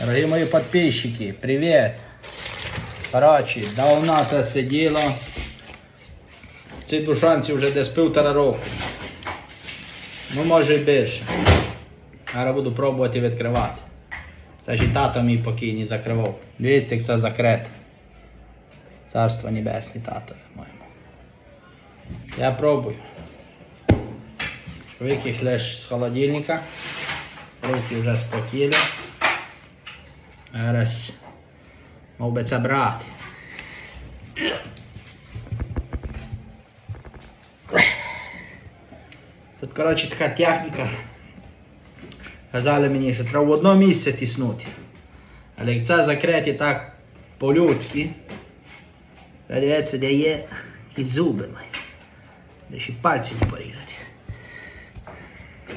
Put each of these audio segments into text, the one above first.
Дорогі мої підписчики, привіт! Коротше, давно це сиділо. Ці душанці вже десь півтора року. Ну, може і більше. Зараз буду пробувати відкривати. Це ж і тато мій покійний закривав. Дивіться, як це закрите. Царство небесне, тато моєму. Я пробую. Чоловік лиш з холодильника. Руки вже спокійні. Зараз. Мов би. Тут, коротше, така техніка. Казали мені, що треба в одно місце тиснути. Але як це закриті так по-людськи, дивіться, де є якісь зуби мої. Де ще пальці не порізати.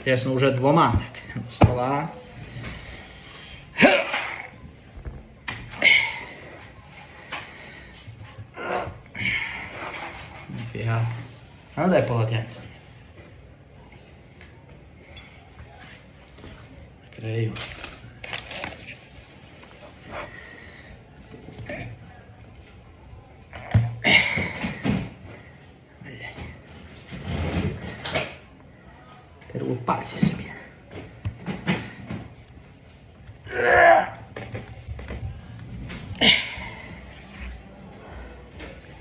Тесно вже двома так. Стола. А ну дай полотенце. Крию. Блять. Перву пальці собі.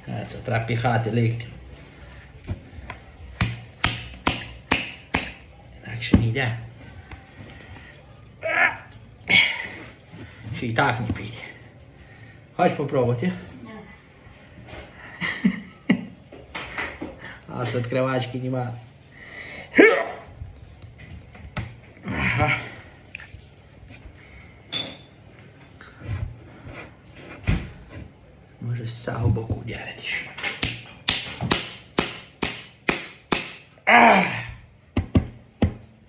А, Це йде. Ще й так не піде. Хочеш попробувати? А з відкривачки нема. Ага. Може з цього боку вдарити ще.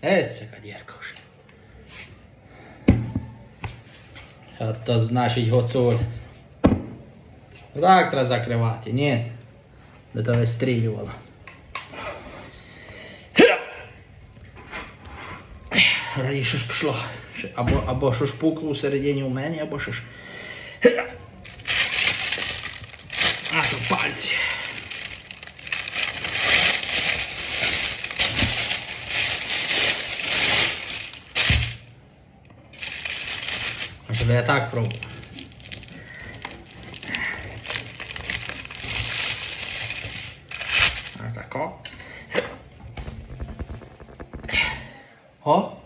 Е, це кадірка вже. От то значить гоцуль. Так треба закривати, ні. Де то вистрілювало. Раніше ж пішло. Або, або що ж пукло всередині у мене, або що ж. А то пальці. A żeby ja tak próbował. A tak o. O.